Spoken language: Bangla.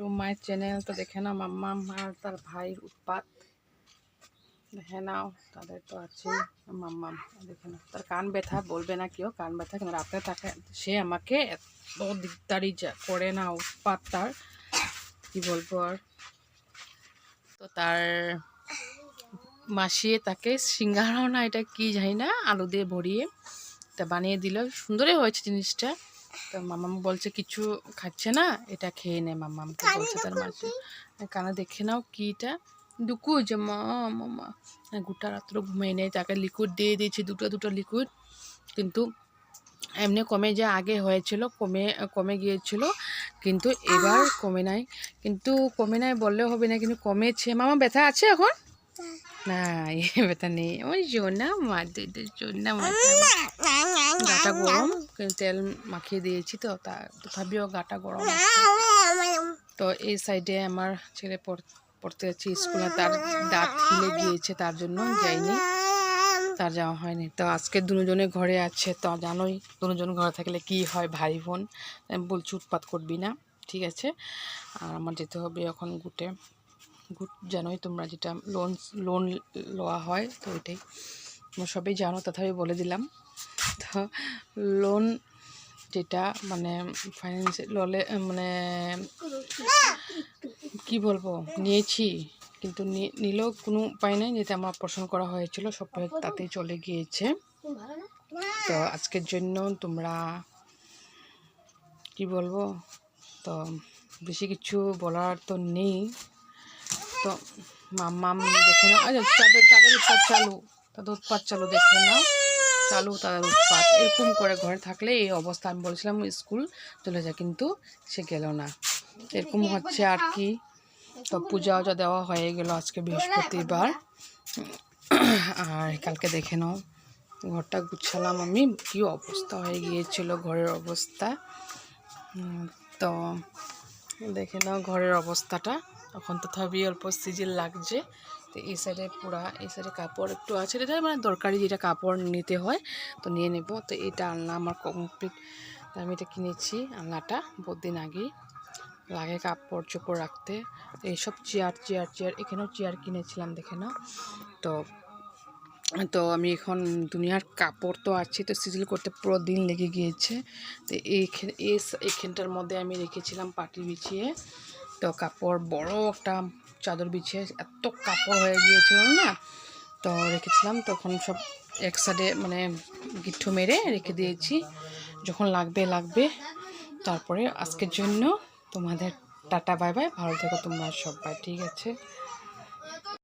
টু মাই চ্যানেল তো দেখে নাও, মাম্মা আর তার ভাইয়ের উৎপাত। দেখে নাও, তাদের তো আছে, মাম্মা, দেখে নাও। তার কান ব্যথা বলবে না কেউ, কান ব্যথা কিন্তু রাতে তাকে, সে আমাকে এত দিকদারি করে না, উৎপাত তার। কি বলব আর? তো তার মাসিয়ে তাকে সিঙ্গারাও না, এটা কি জানি না, আলু দিয়ে ভরিয়ে তা বানিয়ে দিল। সুন্দরই হয়েছে জিনিসটা। তো মামাম বলছে কিছু খাচ্ছে না এটা খেয়ে নে মামামকে বলছে তার মাসি। কানে দেখে নাও কি এটা দুকু যে মা মামা গোটা রাত্র ঘুমিয়ে নেই তাকে লিকুইড দিয়ে দিয়েছি দুটো দুটো লিকুইড কিন্তু এমনি কমে যে আগে হয়েছিল কমে কমে গিয়েছিল কিন্তু এবার কমে নাই। কিন্তু কমে নাই বললেও হবে না কিন্তু কমেছে। মামা ব্যথা আছে এখন? না এ ব্যথা নেই ওই জোনা মার দিদি জোনা মার গাটা গরম তেল মাখিয়ে দিয়েছি তো তা তথাপিও গাটা গরম তো এই সাইডে আমার ছেলে পড়- পড়তে যাচ্ছে স্কুলে তার দাঁত খিলে গিয়েছে তার জন্য যাইনি তার যাওয়া হয়নি তো আজকে দুজনে ঘরে আছে তো জানোই দুজন ঘরে থাকলে কি হয় ভাই বোন বলছি উৎপাত করবি না, ঠিক আছে? আর আমার যেতে হবে এখন গুটে। গুট জানোই তোমরা যেটা লোন লোন লওয়া হয়, তো ওইটাই সবই জানো, তথাপি বলে দিলাম। তো লোন যেটা মানে ফাইন্যান্স লোলে মানে কি বলব, নিয়েছি, কিন্তু নিলেও কোনো উপায় নেই যেটা আমার অপারেশন করা হয়েছিল, সব তাতেই চলে গিয়েছে। তো আজকের জন্য তোমরা কি বলব, তো বেশি কিছু বলার তো নেই। তো মাম্মাম দেখে নাও। আচ্ছা তাদের তাদের উৎপাত চালু। তাদের উৎপাত চালু দেখে নাও। চালু তাদের উৎপাত। এরকম করে ঘরে থাকলে এই অবস্থা। আমি বলছিলাম স্কুল চলে যায়, কিন্তু সে গেল না। এরকম হচ্ছে আর কি। তো পূজা উজা দেওয়া হয়ে গেল আজকে বৃহস্পতিবার। আর কালকে দেখে নাও। ঘরটা গুছালাম আমি। কি অবস্থা হয়ে গিয়েছিল ঘরের অবস্থা। তো দেখে নাও ঘরের অবস্থাটা। এখন তো তথাপি অল্প সিজিল লাগছে। তো এই সাইডে পুরা, এই সাইডে কাপড় একটু আছে। এটা মানে দরকারি যেটা কাপড় নিতে হয়, তো নিয়ে নেব। তো এটা আলনা আমার কমপ্লিট আমি এটা কিনেছি আলনাটা বহুত দিন আগেই। লাগে কাপড় চোপড় রাখতে। এইসব চেয়ার চেয়ার চেয়ার এখানেও চেয়ার কিনেছিলাম, দেখে নাও। তো তো আমি এখন দুনিয়ার কাপড় তো আছে তো সিজিল করতে পুরো দিন লেগে গিয়েছে। তো এইখানটার মধ্যে আমি রেখেছিলাম পাটি বিছিয়ে। তো কাপড় বড় একটা চাদর বিছিয়ে এত কাপড় হয়ে গিয়েছিল না, তো রেখেছিলাম। তখন সব এক সাইডে মানে গিঠ্ঠু মেরে রেখে দিয়েছি, যখন লাগবে লাগবে। তারপরে আজকের জন্য তোমাদের টাটা, বাই বাই। ভালো থেকো তোমরা সবাই, ঠিক আছে?